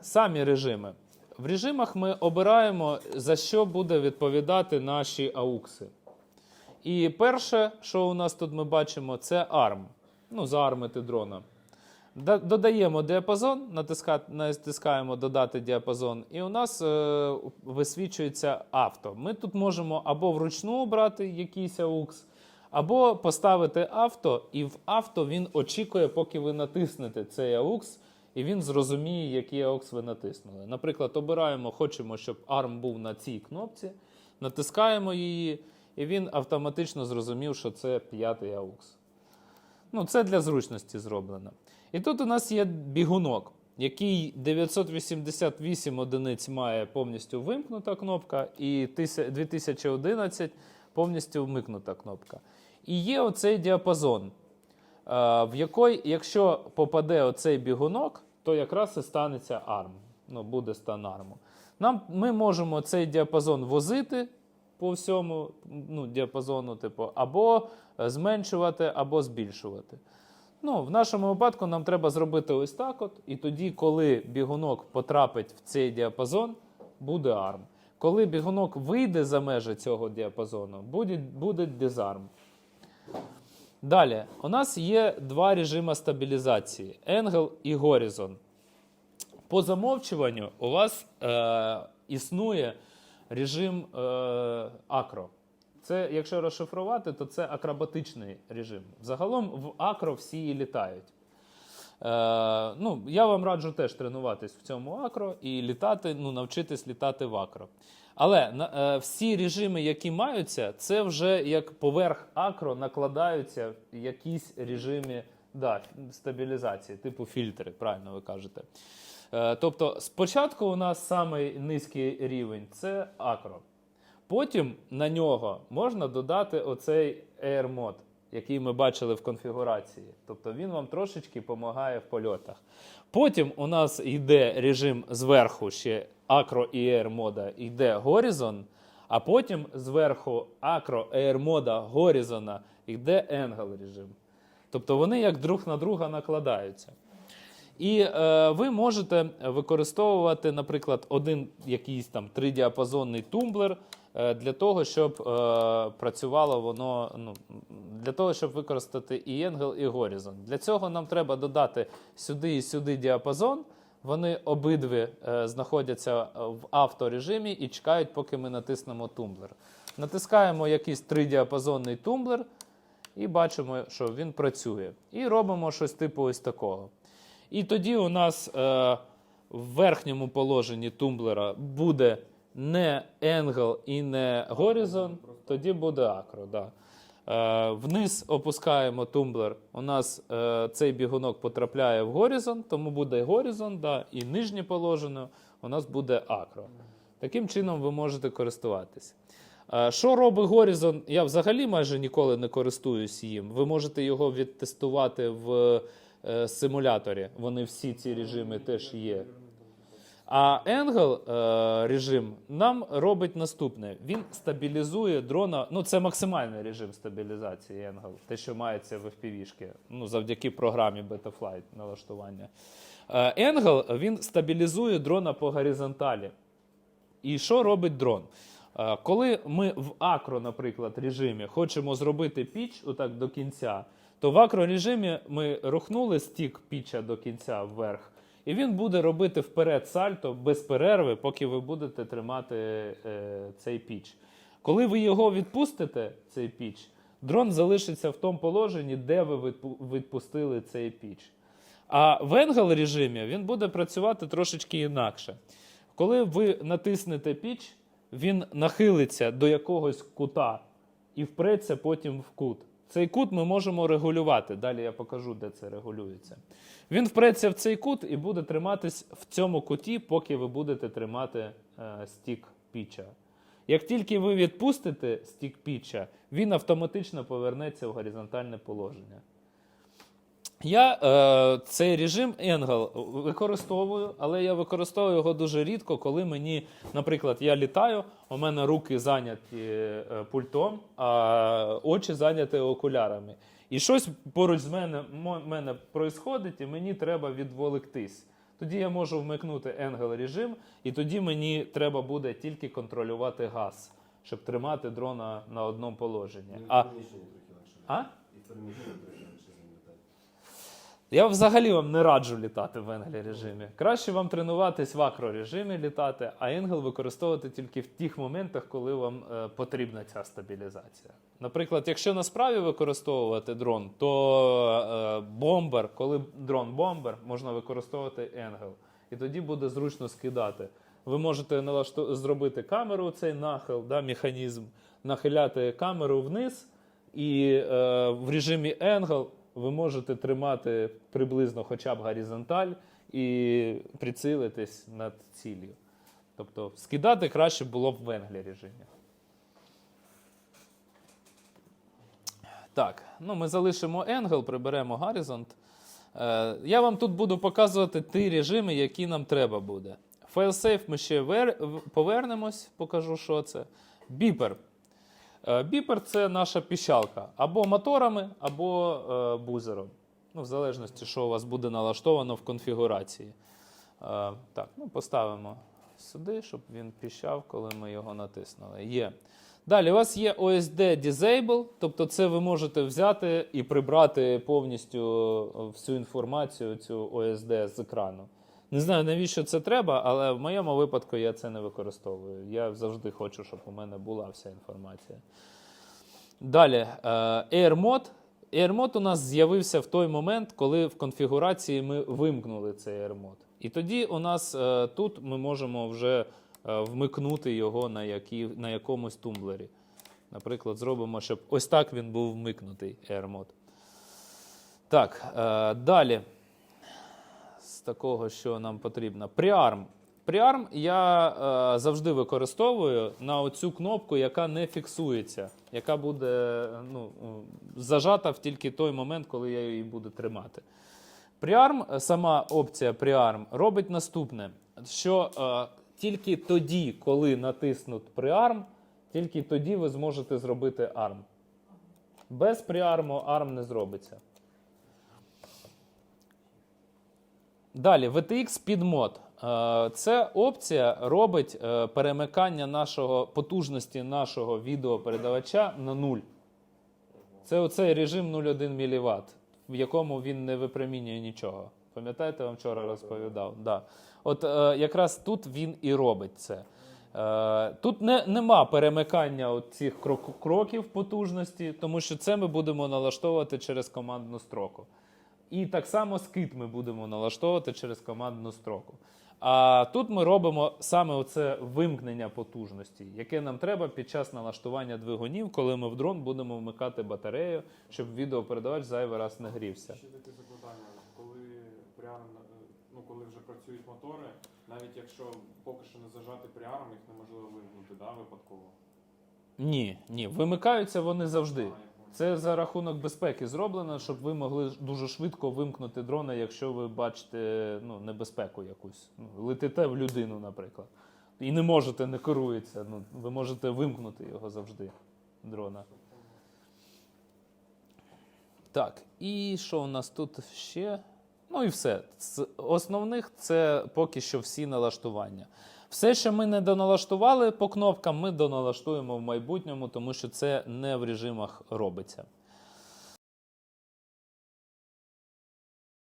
самі режими. В режимах ми обираємо, за що буде відповідати наші аукси. І перше, що у нас тут ми бачимо, це ARM. Ну, заармити дрона. Додаємо діапазон, натискаємо додати діапазон, і у нас е, висвічується авто. Ми тут можемо або вручну обрати якийсь AUX, або поставити авто, і в авто він очікує, поки ви натиснете цей AUX, і він зрозуміє, який AUX ви натиснули. Наприклад, обираємо, хочемо, щоб ARM був на цій кнопці, натискаємо її, і він автоматично зрозумів, що це п'ятий AUX. Ну, це для зручності зроблено. І тут у нас є бігунок, який 988 одиниць має повністю вимкнута кнопка, і 2011 повністю вмикнута кнопка. І є оцей діапазон, в який, якщо попаде оцей бігунок, то якраз і станеться ARM. Ну, буде стан ARM. Нам, ми можемо цей діапазон возити по всьому ну, діапазону, типу, або е, зменшувати, або збільшувати. Ну, в нашому випадку нам треба зробити ось так: от, і тоді, коли бігунок потрапить в цей діапазон, буде ARM. Коли бігунок вийде за межі цього діапазону, буде, буде дизарм. Далі, у нас є два режими стабілізації: Angle і Horizon. По замовчуванню у вас е, існує режим е, акро. Це, якщо розшифрувати, то це акробатичний режим. Загалом в акро всі літають. Е, ну, я вам раджу теж тренуватись в цьому акро і літати, ну, навчитись літати в акро. Але е, всі режими, які маються, це вже як поверх акро накладаються якісь режими да, стабілізації, типу фільтри, правильно ви кажете. Е, тобто, спочатку у нас самий низький рівень це акро. Потім на нього можна додати оцей Air Mode, який ми бачили в конфігурації. Тобто він вам трошечки допомагає в польотах. Потім у нас йде режим зверху ще Acro і Air мода, йде Horizon, а потім зверху Acro Air мода Horizon йде Angle режим. Тобто вони як друг на друга накладаються. І е, ви можете використовувати, наприклад, один якийсь там тридіапазонний тумблер е, для того, щоб е, працювало воно ну, для того, щоб використати і Angle, і Horizon. Для цього нам треба додати сюди і сюди діапазон. Вони обидві е, знаходяться в авторежимі і чекають, поки ми натиснемо тумблер. Натискаємо якийсь тридіапазонний тумблер і бачимо, що він працює. І робимо щось типу ось такого. І тоді у нас е, в верхньому положенні тумблера буде не Angle і не Horizon, тоді буде акро. Да. Е, вниз опускаємо тумблер. У нас е, цей бігунок потрапляє в Horizon, тому буде Horizon, да, і нижнє положення у нас буде акро. Таким чином ви можете користуватися. Е, Що робить Horizon? Я взагалі майже ніколи не користуюсь їм. Ви можете його відтестувати в симуляторі. Вони всі ці режими теж є. А Angle е, режим нам робить наступне: він стабілізує дрона. Ну, це максимальний режим стабілізації Angle, те, що мається в FPV-шки, ну, завдяки програмі Betaflight налаштування. Е, Angle він стабілізує дрона по горизонталі. І що робить дрон? Е, Коли ми в акро, наприклад, режимі хочемо зробити піч отак до кінця, то в акро режимі ми рухнули стік піча до кінця вверх, і він буде робити вперед сальто без перерви, поки ви будете тримати е, цей піч. Коли ви його відпустите, цей піч, дрон залишиться в тому положенні, де ви відпустили цей піч. А в Angle режимі він буде працювати трошечки інакше. Коли ви натиснете піч, він нахилиться до якогось кута і впреться потім в кут. Цей кут ми можемо регулювати. Далі я покажу, де це регулюється. Він впреться в цей кут і буде триматись в цьому куті, поки ви будете тримати е, стік піча. Як тільки ви відпустите стік піча, він автоматично повернеться в горизонтальне положення. Я е, цей режим Angle використовую, але я використовую його дуже рідко, коли мені, наприклад, я літаю, у мене руки зайняті е, пультом, а очі зайняті окулярами. І щось поруч з мене, мене происходить, і мені треба відволіктись. тоді я можу вмикнути енгел режим, і тоді мені треба буде тільки контролювати газ, щоб тримати дрона на одному положенні. Ну, і А, а? І в приміщенні трохи легше з ним літати. Я взагалі вам не раджу літати в енгелі режимі. Краще вам тренуватись в акро режимі літати, а енгел використовувати тільки в тих моментах, коли вам е, потрібна ця стабілізація. Наприклад, якщо на справі використовувати дрон, то е, бомбер, коли дрон бомбер, можна використовувати енгел. І тоді буде зручно скидати. Ви можете налашту... зробити камеру, цей нахил, да, механізм, нахиляти камеру вниз, і е, в режимі Angle ви можете тримати приблизно хоча б горизонталь і прицілитись над ціллю. Тобто скидати краще було б в Angle режимі. Так, ну ми залишимо Angle, приберемо Horizont. Е, я вам тут буду показувати ті режими, які нам треба буде. FileSafe ми ще вер... повернемось, покажу, що це. Beeper. Е, Біпер це наша піщалка або моторами, або е, бузером. Ну, в залежності, що у вас буде налаштовано в конфігурації. Е, так, ну поставимо сюди, щоб він піщав, коли ми його натиснули. Є. Далі у вас є OSD Disable, тобто це ви можете взяти і прибрати повністю всю інформацію, цю OSD з екрану. Не знаю, навіщо це треба, але в моєму випадку я це не використовую. Я завжди хочу, щоб у мене була вся інформація. Далі, е, AirMod. AirMod у нас з'явився в той момент, коли в конфігурації ми вимкнули цей AirMod. І тоді у нас е, тут ми можемо вже е, вмикнути його на, які, на якомусь тумблері. Наприклад, зробимо, щоб ось так він був вмикнутий AirMod. Так, далі такого, що нам потрібно. Prearm. Prearm я е, завжди використовую на оцю кнопку, яка не фіксується, яка буде ну, е, зажата в тільки той момент, коли я її буду тримати. Prearm, е, сама опція Prearm робить наступне: що е, тільки тоді, коли натиснут Prearm, тільки тоді ви зможете зробити ARM. Без Prearm ARM не зробиться. Далі, VTX PidMod. Е, Це опція робить е, перемикання нашого потужності нашого відеопередавача на нуль. Це оцей режим 0,1 мВт, в якому він не випромінює нічого. Пам'ятаєте, вам вчора розповідав? Да. От е, якраз тут він і робить це. Е, тут не, нема перемикання от цих крок- кроків потужності, тому що це ми будемо налаштовувати через командну строку. І так само скид ми будемо налаштовувати через командну строку. А тут ми робимо саме оце вимкнення потужності, яке нам треба під час налаштування двигунів, коли ми в дрон будемо вмикати батарею, щоб відеопередавач зайвий раз не грівся. Ще таке запитання, коли прямо ну коли вже працюють мотори, навіть якщо поки що не зажати пріаром, їх неможливо вимкнути, да, випадково. Ні, ні, вимикаються вони завжди. Це за рахунок безпеки зроблено, щоб ви могли дуже швидко вимкнути дрона, якщо ви бачите ну, небезпеку якусь. Ну, летите в людину, наприклад. І не можете, не керується. Ну, ви можете вимкнути його завжди, дрона. Так, і що у нас тут ще? Ну і все. З основних це поки що всі налаштування. Все, що ми не доналаштували по кнопкам, ми доналаштуємо в майбутньому, тому що це не в режимах робиться.